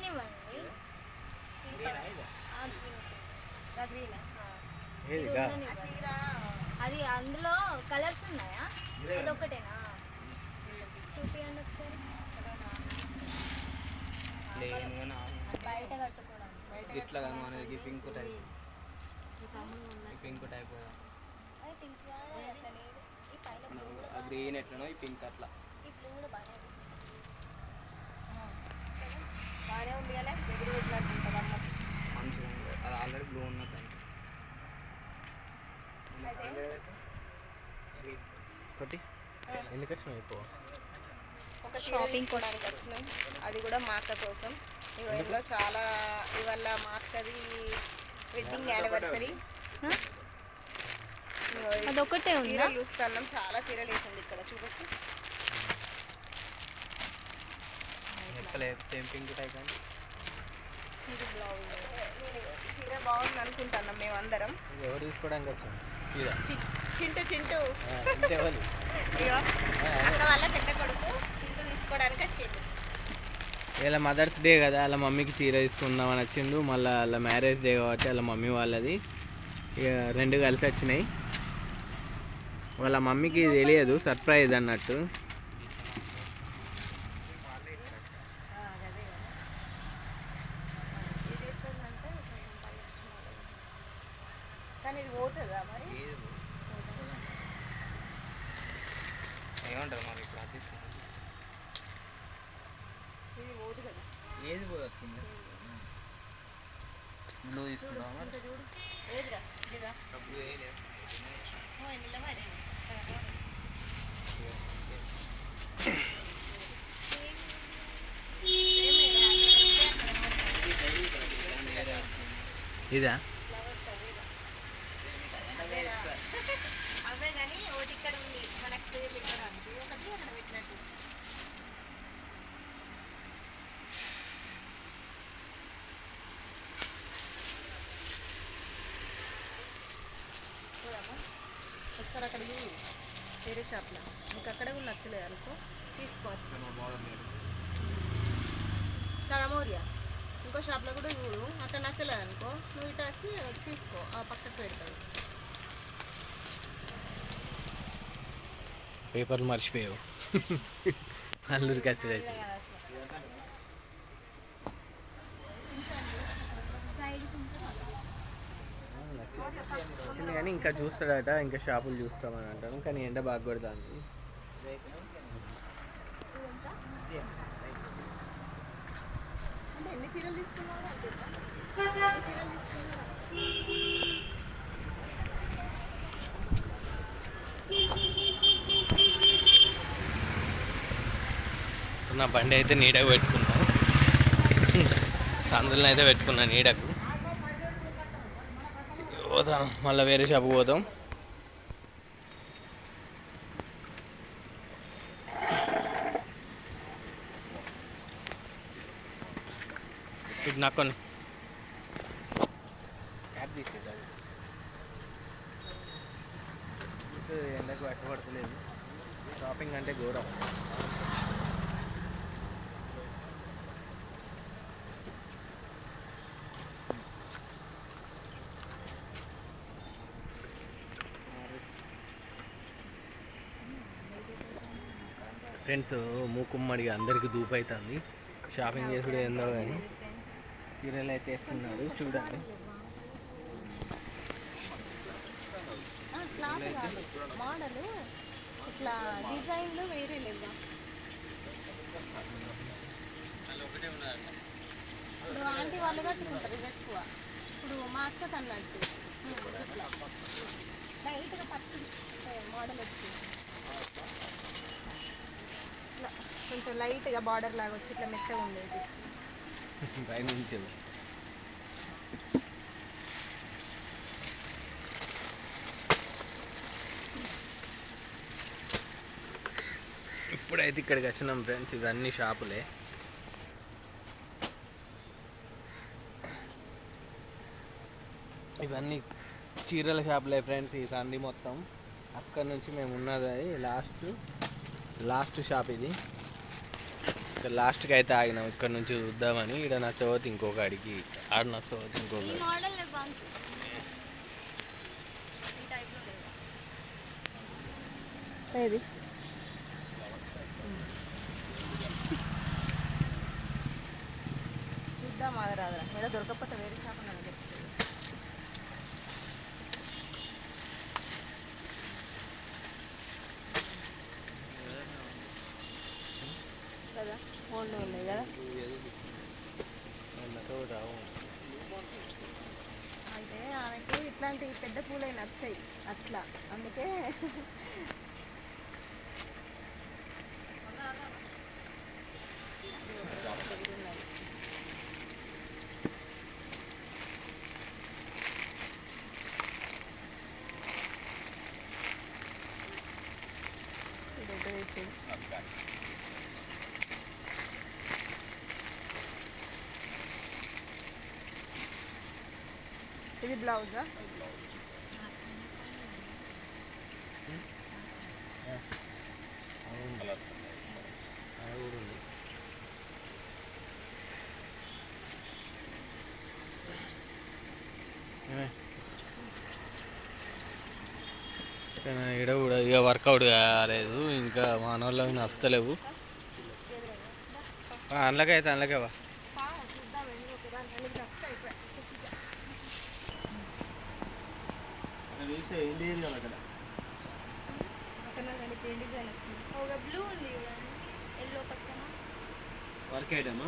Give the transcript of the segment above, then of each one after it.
చీర అది అందులో కలర్స్ ఉన్నాయా? ఇదే. అదొక్కటేనా? చూపియండి ఒకసారి. బయట కట్టుకోవడానికి. ఇట్లా మనకి పింక్ టైప్. పింక్ టైప్ కదా. అది అది గ్రీన్ ఎట్లనో ఈ పింక్ అట్లా. ఈ బ్లూ కూడా బాగానే ఉంది. బాగానే ఉంది కానీ ఎదురు పెట్టినట్టు మంచిగా ఉంది. అది ఆల్రెడీ బ్లూ ఉన్న టైం ఒకటి ఎందుకు వచ్చినావు ఇప్పుడు ఒక చీర తీసుకోవడానికి వచ్చినాం అది కూడా మా అక్క కోసం. ఇందులో చాలా ఇవాళ మా అక్కది వెడ్డింగ్ యానివర్సరీ ఆ? అదొక్కటే ఉందా? చూస్తున్నాం. చాలా చీరలు వేసింది ఇక్కడ. చూడొచ్చు. చెప్పలేదు సేమ్ పింక్ టైప్ బ్లౌజ్. చీర బాగుంది అనుకుంటున్నాం ఎవరు తీసుకోవడానికి వచ్చాను ఇదా చి- చింటూ చింటూ. అక్క వాళ్ళ పెద్ద కొడుకు చింటూ తీసుకోవడానికి వచ్చిండు. ఇలా మదర్స్ డే కదా వాళ్ళ మమ్మీకి చీర తీసుకుందామని వచ్చిండు. మళ్ళీ వాళ్ళ మ్యారేజ్ డే కాబట్టి వాళ్ళ మమ్మీ వాళ్ళది. ఇక రెండు కలిసి వచ్చినాయి. వాళ్ళ మమ్మీకి తెలియదు సర్ప్రైజ్ అన్నట్టు ఆ, అదే కదా. ఇది ఎట్లుందంటే కొంచెం పల్లెటూరు మోడల్. కానీ ఇది పోతుందా మరి ఏమంటారు మరి ఇప్పుడు అది ఇది పోదు కదా ఏది? పోతుంది బ్లూ తీసుకుంటాం ఇంకా చూడు. ఏదిరా? ఇదిరా? డబ్బులు వేయలేదు నిలబడి ఇదా అవే కానీ ఒకటి ఇక్కడ ఉంది మనకు పేర్లు ఇక్కడ ఉంది ఒకటి అక్కడ పెట్టినట్టు చూడమ్మా ఒకసారి అక్కడ చూడు వేరే షాప్లో. నీకు అక్కడ కూడా నచ్చలేదు అనుకో తీసుకోవచ్చు. కదా మౌర్య ఇంకో షాప్లో కూడా చూడు అక్కడ నచ్చలేదు అనుకో నువ్వు ఇటు వచ్చి తీసుకో ఆ పక్కకు పెడతావు పేపర్లు మర్చిపోయావు. అల్లూరికి వచ్చేది సైడ్ కొంచెం వచ్చింది కానీ ఇంకా చూస్తాడట ఇంకా షాపులు చూస్తామని అంటాను కానీ ఎండ బాగా కొడుతుంది. ఎన్ని చీరలు నా బండి అయితే నీడకు పెట్టుకున్నాను సందులను అయితే పెట్టుకున్నాను నీడకు. పోతాం మళ్ళీ వేరే షాప్కి పోతాం. ఇది నాకు కొన్ని క్యాబ్ ఎండకు కష్టపడతలేదు షాపింగ్ అంటే ఘోరం. ఫ్రెండ్స్ మూకుమ్మడిగా అందరికి దూపు అవుతుంది షాపింగ్ చేసుడు ఏందో కానీ చీరలు అయితే వేస్తున్నారు చూడండి. క్లాత్ ఇట్లా డిజైన్లు వేరే లేదా ఇప్పుడు ఆంటీ వాళ్ళు కట్టుకుంటారు ఇది ఎక్కువ ఇప్పుడు మా అక్క అన్నట్టు ఇట్లా లైట్గా పట్టు మోడల్ వచ్చింది ఇట్లా కొంచెం లైట్గా బార్డర్ లాగా వచ్చి ఇట్లా మెత్తగా ఉండేది. ఇప్పుడైతే ఇక్కడికి వచ్చినాం ఫ్రెండ్స్ ఇవన్నీ షాపులే. ఇవన్నీ చీరల షాపులే ఫ్రెండ్స్ ఈ సంది మొత్తం. అక్కడ నుంచి మేము ఉన్నది లాస్ట్ లాస్ట్ షాప్ ఇది. ఇక్కడ లాస్ట్కి అయితే ఆగినాం. ఇక్కడ నుంచి చూద్దామని. ఇక్కడ నచ్చవద్దు ఇంకొక అడిగి ఆడ నచ్చవద్దు ఇంకొక ఏది? చూద్దాం ఆగరాదురా. మేడ దొరకకపోతే వేరే షాప్ ఓన్లీ ఉన్నాయి కదా? అయితే ఆమెకి ఇట్లాంటి పెద్ద పూలే నచ్చాయి అట్లా. అందుకే ఇది బ్లౌజా? ఇక్కడ కూడా ఇక వర్కౌట్ కాలేదు ఇంకా మానవులు నచ్చలేవు అందులోకి అయితే అందులోకే వా చూద్దాం ఎందుకు ఒకదాని అన్ని నచ్చితే అయిపోయాయి పక్కన కానీ పెళ్ళి డిజైన్ వచ్చింది ఒక బ్లూ ఉంది చూడండి ఎల్లో పక్కన వర్క్ ఐటమా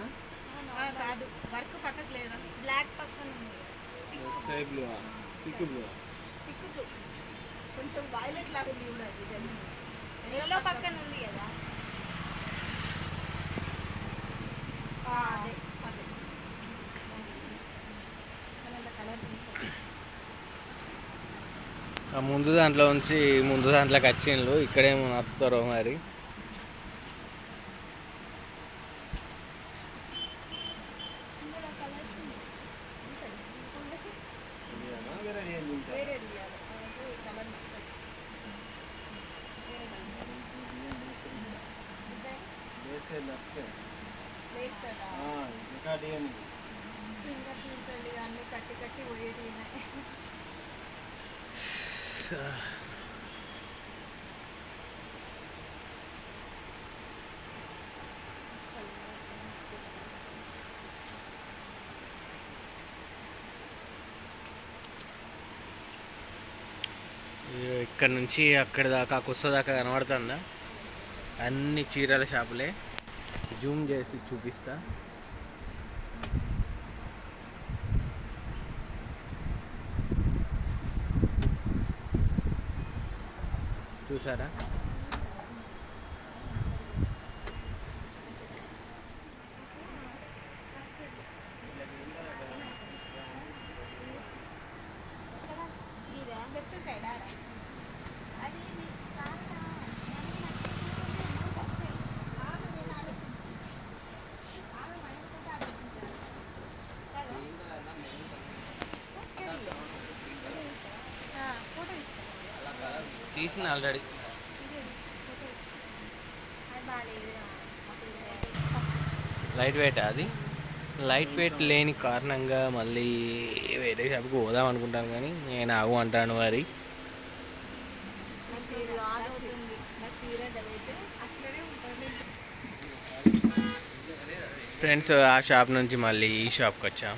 ఆ, కాదు. వర్క్ పక్కకు లేదా? బ్లాక్ పక్కన ఉంది. స్కై బ్లూ సిక్కు బ్లూ బ్లూ. కొంచెం వైలెట్ లాగా డిజైన్ ఎల్లో పక్కన ఉంది కదా. అదే అదే. ముందు దాంట్లో నుంచి ముందు దాంట్లోకి వచ్చిండ్రు. ఇక్కడేమో నచ్చుతారో మరి ఇందులో కలర్స్ వేరే ఏం చూపించాలి వేరేది ఇవ్వాలి అంటే ఈ కలర్ నచ్చదు వేసే ఇంకా చూడండి అన్నీ కట్టి కట్టి ఇక్కడ నుంచి అక్కడ దాకా కుస్త దాకా కనబడుతుందా? అన్ని చీరల షాపులే. జూమ్ చేసి చూపిస్తా. చూసారా ఇదే లెఫ్ట్ సైడ్ ఆరా అది ఇది కాదా? ఆమె నేను ఆలోచించాను. ఆమె మనసుతో ఆలోచించాను. కదా? ఏది? ఆ, ఫోటో తీసుకో తీసిన ఆల్రెడీ. లైట్ వెయిట్ అది? లైట్ వెయిట్ లేని కారణంగా మళ్ళీ వేరే షాప్కి పోదాం అనుకుంటాను కానీ నేను ఆగు అంటాను మరి. ఫ్రెండ్స్ ఆ షాప్ నుంచి మళ్ళీ ఈ షాప్కి వచ్చాం.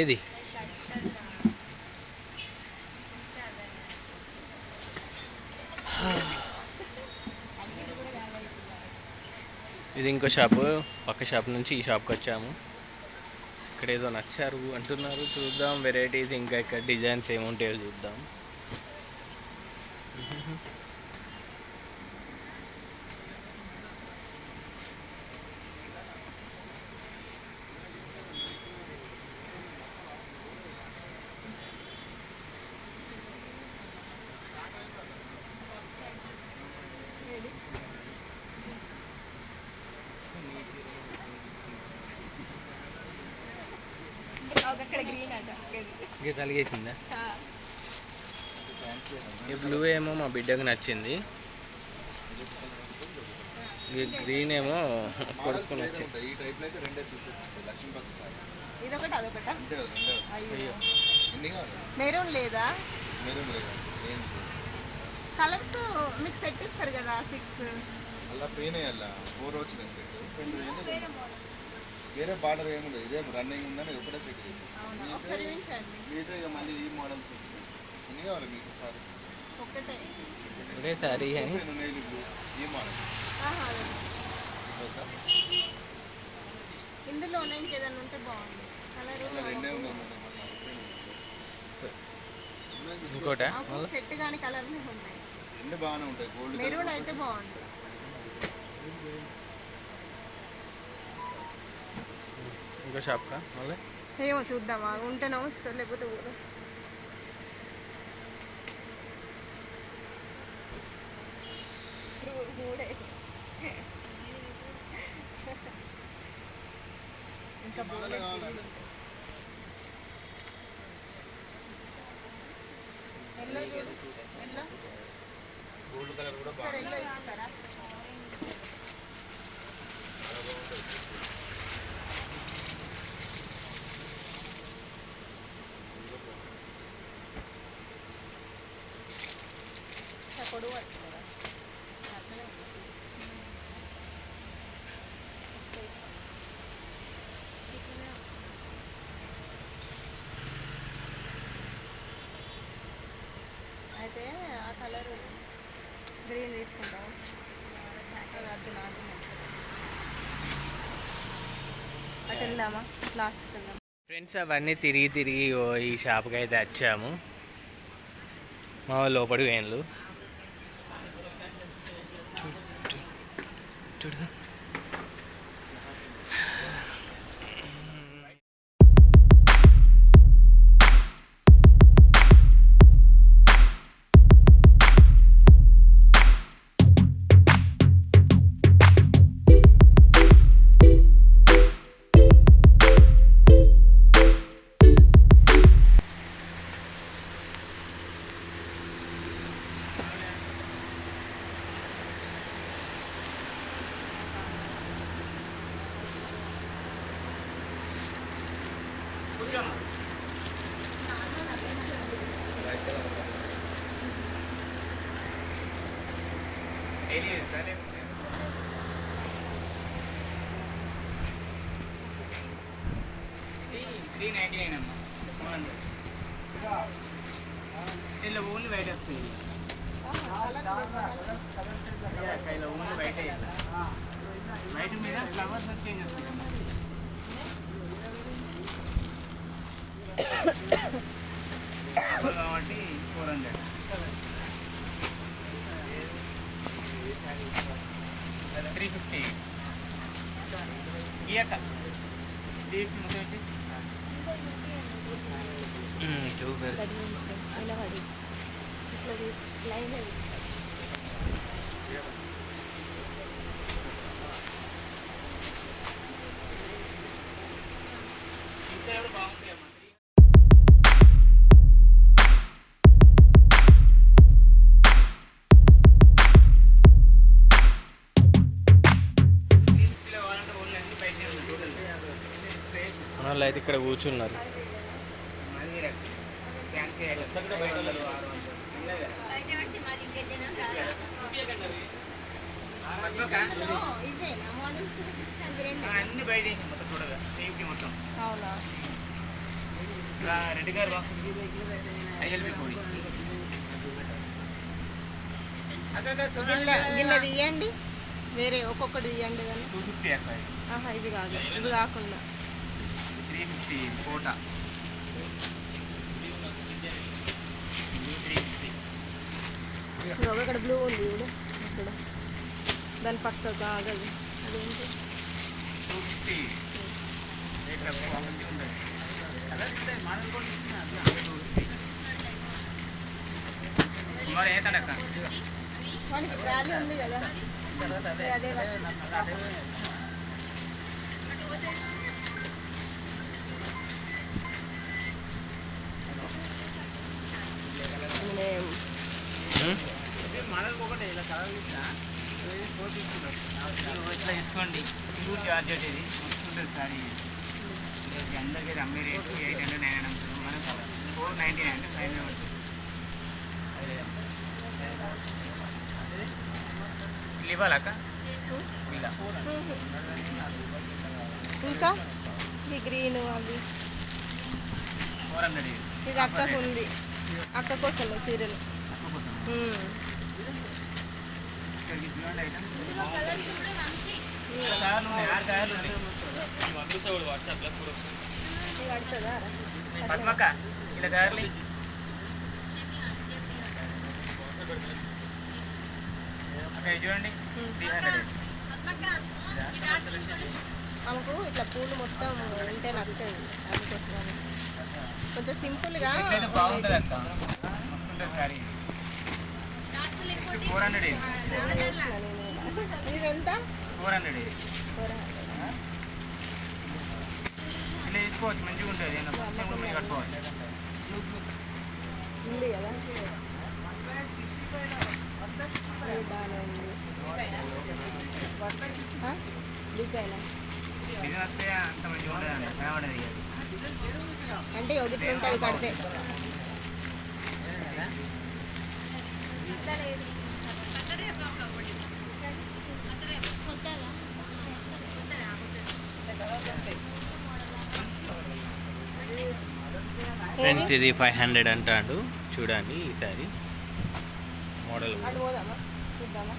ఏది? ఇది ఇంకో షాపు. పక్క షాప్ నుంచి ఈ షాప్కి వచ్చాము. ఇక్కడ ఏదో నచ్చారు అంటున్నారు. చూద్దాం వెరైటీస్ ఇంకా ఇక్కడ డిజైన్స్ ఏముంటాయో చూద్దాం. ఇక తలిగేసిందా? ఆ, ఈ బ్లూ ఏమో మా బిడ్డకు నచ్చింది. ఈ గ్రీన్ ఏమో కొడుకు నచ్చింది. ఈ టైప్లో అయితే రెండే పీసెస్ వస్తాయి లక్ష్మీపతి సారీస్ ఇదొకటి అదొకట? అంతే కదా రెండే వస్తాయి. అయ్యో. ఎన్ని కావాలి? మెరూన్ లేదా? మీరు లేదు ఏం కలర్స్ మీకు సెట్ ఇస్తారు కదా సిక్స్ అలా పెయిన్ అలా ఫోర్ వచ్చినాయి సెట్ వేరే బార్డర్ ఏముంది ఇదే రన్నింగ్ ఉందని ఒకటే సెట్ అవునా? ఇక మళ్ళీ ఈ మోడల్స్ వస్తాయి. ఎన్ని కావాలి మీకు సారీస్ సారీ అని. ఉన్నాయి ఈ మోడల్ ఇందులోనే ఇంకేదైనా ఉంటే బాగుంది. కలర్ రెండే ఉన్నాయి. ఇంకోట? సెట్ కాని కలర్ ఉన్నాయి. రెండు బాగానే ఉంటాయి. గోల్డ్ మెరూన్ అయితే బాగుంది. ఇంకో షాప్కా మళ్ళీ? ఏమో చూద్దామా? ఉంటేనో ఇస్తారు లేకపోతే ఊరు మూడే. ఇంకా గోల్డ్ కలర్ కూడా సరే బాగుంది ఎల్లో ఇస్తారా ఇట్లా పొడవు వచ్చింది కదా. అట్లనే అయితే ఆ కలర్ గ్రీన్ తీసుకుంటాం. అది వద్దు నాకు అటు వెళ్దామా? లాస్ట్ వెళ్దాం ఫ్రెండ్స్ అవన్నీ తిరిగి తిరిగి ఈ షాప్కి అయితే వచ్చాము. మా లోపడి వేన్లు है Good. త్రీ ఫిఫ్టీ ఇయక త్రీ ఫిఫ్టీ మొత్తం వచ్చి చూపేరు నిలబడి ఇట్లా మోడల్స్ ఆ, అన్ని బయట మొత్తం చూడగా సేఫ్టీ మొత్తం గిన్నె తీయండి. వేరే ఒక్కొక్కటి తీయండి కానీ. ఇవి కాదు. ఇవి కాకుండా. ఫిఫ్టీ కోట? ఇక్కడ బ్లూ ఉంది ఇక్కడ. దాని పక్క కాగదు అదేంటి? క్వాలిటీ కూడా మరి ఉంది. కదా. అదే. అదే. నేమ్. Hmm? ఇట్లా తీసుకోండి. టూ చార్జెట్ ఇది. వస్తుంటుంది సార్. ఇది అందరికీ rate. Eight hundred nine hundred. Four ninety nine five hundred పడుతుంది ఇవ్వాలి అక్క? ఇంకా? గ్రీన్ అవి. ఫోర్ హండ్రెడ్ ఇది అక్కకు ఉంది. అక్క కోసం చీరలు? పద్మక్క ఇలా చూడండి. ఆమెకు ఇట్లా పూలు మొత్తం ఉంటే నచ్చదు. అందుకోసం కొంచెం సింపుల్గా ఫోర్ హండ్రెడ్ ఇది ఇది ఎంత ఫోర్ హండ్రెడ్ తీసుకోవచ్చు మంచిగా ఉంటుంది. కట్టుకోవచ్చు. ఉంది కదా? డిజైనా వస్తే అంత మంచిగా అండి అంటే ఒకటి ఉంటుంది కడితే. ఫ్రెండ్స్ ఇది ఫైవ్ హండ్రెడ్ అంటాడు. చూడండి ఈసారి. మోడల్ అటు పోదామా? చూద్దామా?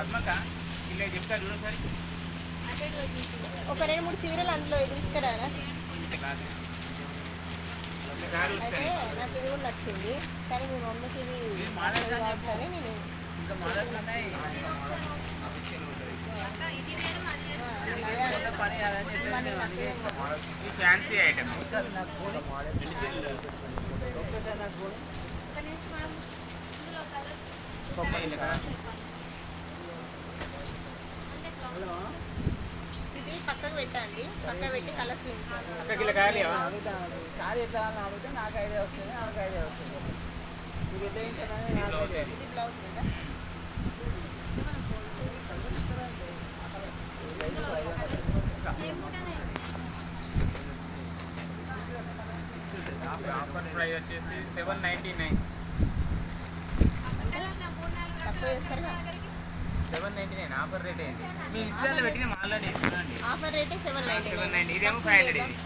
పా. తిరిగి వస్తే మీరు చెప్పండి ఇంకా చూపించవాలండి పద్మక్క ఇలా చెప్తా చూడండి సరే ఒక రెండు మూడు చీరలు అందులో తీసుకురారా? కారు అయితే నాకు ఇది కూడా నచ్చింది. కానీ మీ మమ్మీకి ఇది మోడల్ కాబట్టి నేను ఇంకా మోడల్స్ ఉన్నాయి. ఐటమ్ ఇది పక్కకు పెట్టండి పక్క పెట్టి కలర్స్? సారీ ఎట్లా అడిగితే నాకు ఐడియా వస్తుంది నాకు ఐడియా వస్తుంది ఇది. ఇది. బ్లౌజ్ కదా ఆఫర్ ప్రైస్ వచ్చేసి సెవెన్ నైంటీ నైన్ తక్కువ చేస్తారు seven ninety nine offer rate అయింది మీ ఇన్స్టాల్లో పెట్టిన ఆల్రెడీ చూడండి ఆఫర్ రేటే సెవెన్ నైన్టీ సెవెన్ నైంటీ ఇదేమో ఫైవ్ హండ్రెడ్ ఇది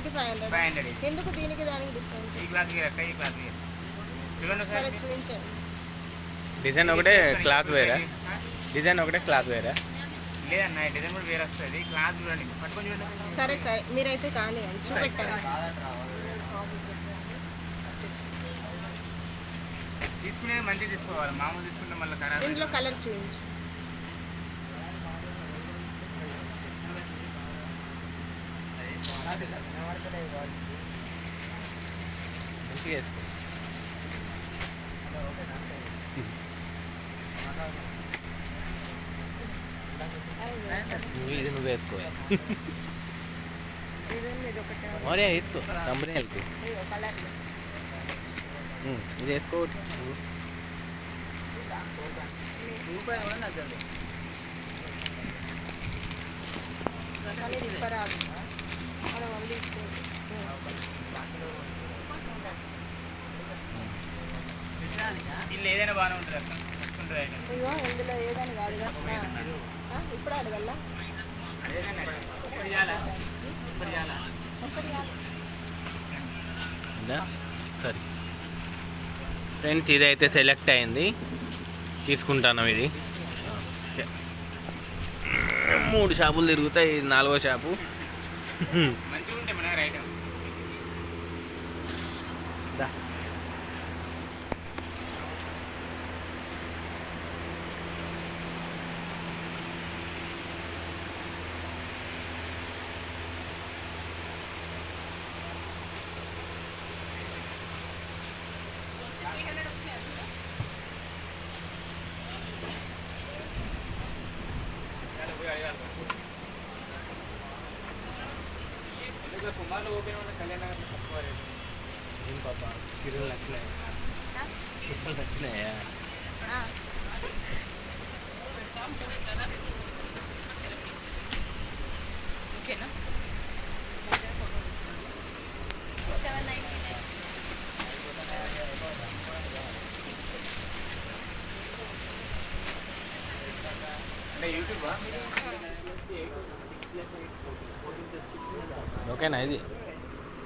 ఇది. ఫైవ్ హండ్రెడ్ ఫైవ్ హండ్రెడ్ ఎందుకు దీనికి దానికి డిస్కౌంట్? ఈ క్లాత్కి రక్క ఈ క్లాత్కి చూడండి సరే ఒకసారి. చూపించండి. డిజైన్ ఒకటే క్లాత్ వేరా? డిజైన్ ఒకటే క్లాత్ వేరా? లేదన్న ఈ డిజైన్ కూడా వేరే వస్తుంది. క్లాత్ చూడండి. పట్టుకొని చూడండి. సరే సరే. మీరైతే కానీ చూపెట్టండి. తీసుకునేది మంచిగా తీసుకోవాలి. మామూలు తీసుకుంటే మళ్ళీ ఖరాబ్ చూపించు. మంచిగా వేసుకో. నువ్వు ఇది నువ్వు వేసుకో. మరే వేసుకో ఇదిగో కలర్. ఇది వేసుకో రూపాయలు కూడా నచ్చదు కానీ తిప్పరాదు మనం మళ్ళీ ఇల్లు ఏదైనా బాగానే ఉంటుంది ఇగో ఇందులో ఏదని కాదు ఇప్పుడు అడగల్లా ఇప్పుడు చేయాలా ఒకసారి కాదు. ఉందా సరే ఫ్రెండ్స్ ఇదైతే సెలెక్ట్ అయింది. తీసుకుంటాను ఇది. మూడు షాపులు తిరుగుతాయి నాలుగో షాపు. చీరలు నచ్చినాయి. చీరలు నచ్చినాయా? ఓకేనా? సెవెన్ నైన్టీ నైన్ ఓకేనా ఇది?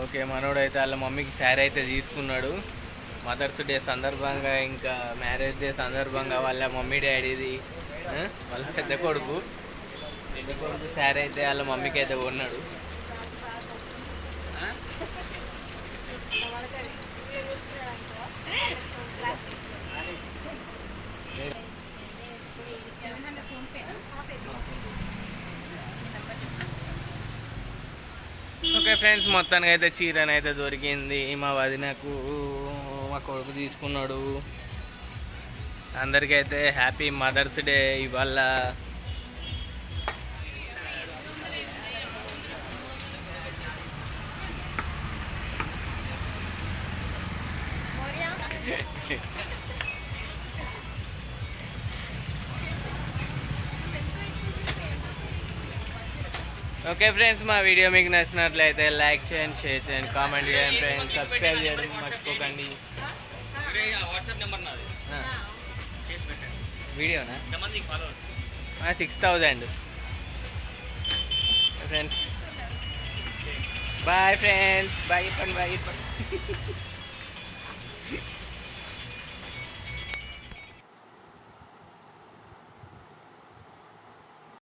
ఓకే మనోడైతే వాళ్ళ మమ్మీకి శారీ అయితే తీసుకున్నాడు. మదర్స్ డే సందర్భంగా ఇంకా మ్యారేజ్ డే సందర్భంగా వాళ్ళ మమ్మీ డాడీది వాళ్ళ పెద్ద కొడుకు. పెద్ద కొడుకు శారీ అయితే వాళ్ళ మమ్మీకి అయితే కొన్నాడు. ఓకే ఫ్రెండ్స్ మొత్తానికి అయితే చీరని అయితే దొరికింది. మా వదినకు మా కొడుకు తీసుకున్నాడు. అందరికైతే హ్యాపీ మదర్స్ డే ఇవాళ. ఓకే ఫ్రెండ్స్ మా వీడియో మీకు నచ్చినట్లయితే లైక్ చేయండి షేర్ చేయండి కామెంట్ చేయండి ఫ్రెండ్స్ సబ్స్క్రైబ్ చేయడం మర్చిపోకండి. వాట్సాప్ నెంబర్ నాది. ఆ, చేసి పెట్టండి. వీడియోనా six thousand friends bye friends bye చెప్పండి బాయ్ చెప్పండి